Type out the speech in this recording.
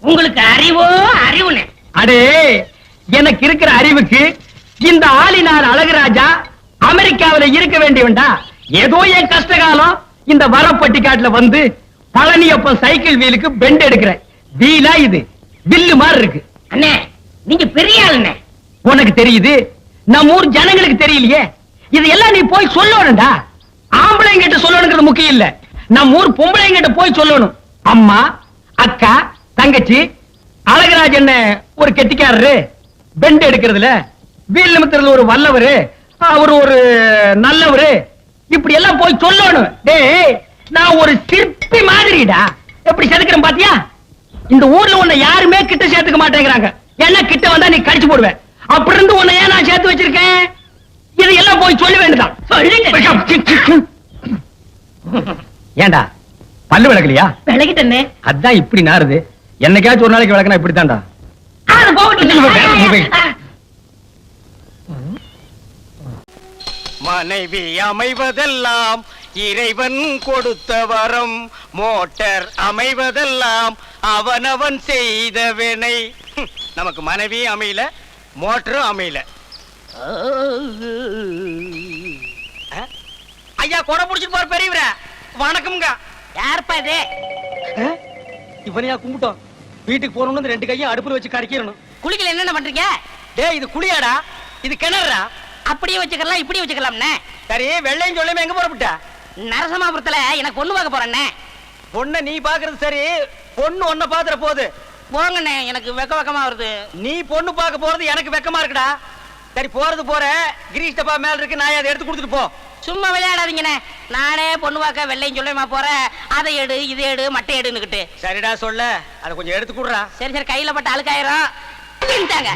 உங்களுக்கு அறிவோ அறிவுனே அடே எனக்கு இருக்கிற அறிவுக்கு இந்த ஆளினார் அழகுராஜா அமெரிக்காவில இருக்க வேண்டியவன்டா. ஏதோ என் கஷ்டகாலம் இந்த வரப்பட்டிக்காட்டுல வந்து பழனியப்பன் சைக்கிள் வீலுக்கு பெண்ட் எடுக்கிறேன். வீலா இது. வில்லு மாதிரி இருக்கு. அண்ணே நீங்க பெரிய ஆளுண்ணே. உனக்கு தெரியுது? நம்ம ஊர் ஜனங்களுக்கு தெரியலையே. இது எல்லாம் நீ போய் சொல்லணும்டா. ஆம்பளைங்கிட்ட சொல்லணுங்கிறது முக்கியம் இல்ல. நம்ம ஊர் பொம்பளைங்கிட்ட போய் சொல்லணும். அம்மா அக்கா தங்கச்சி அழகராஜ் என்ன ஒரு கெட்டிக்காரரு? பெண்ட் எடுக்கிறதுல வீல் நிமித்துறதுல ஒரு வல்லவரு அவர் ஒரு நல்லவரு. இப்படி எல்லாம் போய் சொல்லணும். டேய் நான் ஒரு சிற்பி மாதிரிடா. எப்படி செதுக்கிறேன் பாத்தியா? இந்த ஊர்ல உன்னை யாருமே கிட்ட சேர்த்துக்க மாட்டேங்கிறாங்க. ஏன்னா கிட்ட வந்தா நீ கடிச்சு போடுவேன் அப்படி இருந்து உன்னை ஏன் நான் சேர்த்து வச்சிருக்கேன்? இது எல்லாம் போய் சொல்ல வேண்டியதான் ஏண்டா? பல்லு விளக்கலையா? விலகிட்டண்ணே அதான் இப்படி நாறுது. என்னைக்காச்சும் ஒரு நாளைக்கு விளக்கனா இப்படித்தான்டா. மனைவி அமைவதெல்லாம் இறைவன் கொடுத்த வரம். மோட்டார் அமைவதெல்லாம் அவனவன் செய்த வினை. நமக்கு மனைவி அமையல மோட்டரும் அமையல. ஐயா கொடை புடிச்சிட்டு போற பெரியவர. வணக்கம்ங்க. யாருப்பா இது? இவனையா கும்பிட்டோம். வீட்டுக்கு போறோம்னு ரெண்டு கையும் அடுப்புல வச்சு கடிக்கிறணும் குளிக்கல என்னென்ன பண்றீங்க? டேய் இது குளியாடா. இது கிணறுடா. அப்படியே வச்சுக்கலாம் இப்படி வச்சுக்கலாம்ண்ணே சரி வெள்ளையும் சொல்லுமே எங்க போறப்பட்ட நரசமாபுரத்துல எனக்கு பொண்ணு பார்க்க போறேண்ணே பொண்ணை நீ பாக்குறது சரி பொண்ணு ஒன்ன பாத்துற போகுது போங்கண்ணே எனக்கு வெக்க வெக்கமா வருது. நீ பொண்ணு பார்க்க போறது எனக்கு வெக்கமா இருக்குடா. சரி போறது போற. கிரீஷ் டப்பா மேல இருக்கு நான் அதை எடுத்து கொடுத்துட்டு போ. சும்மா விளையாடாதீங்கண்ணே. நானே பொண்ணு பார்க்க வெள்ளையும் சொல்லுமா போறேன் அதை எடு இதை எடு மட்டை எடுன்னுக்கிட்டு. சரிடா சொல்ல. அதை கொஞ்சம் எடுத்து கொடுறா. சரி சரி கையில பட்ட அழுக்காயிரம். இந்தாங்க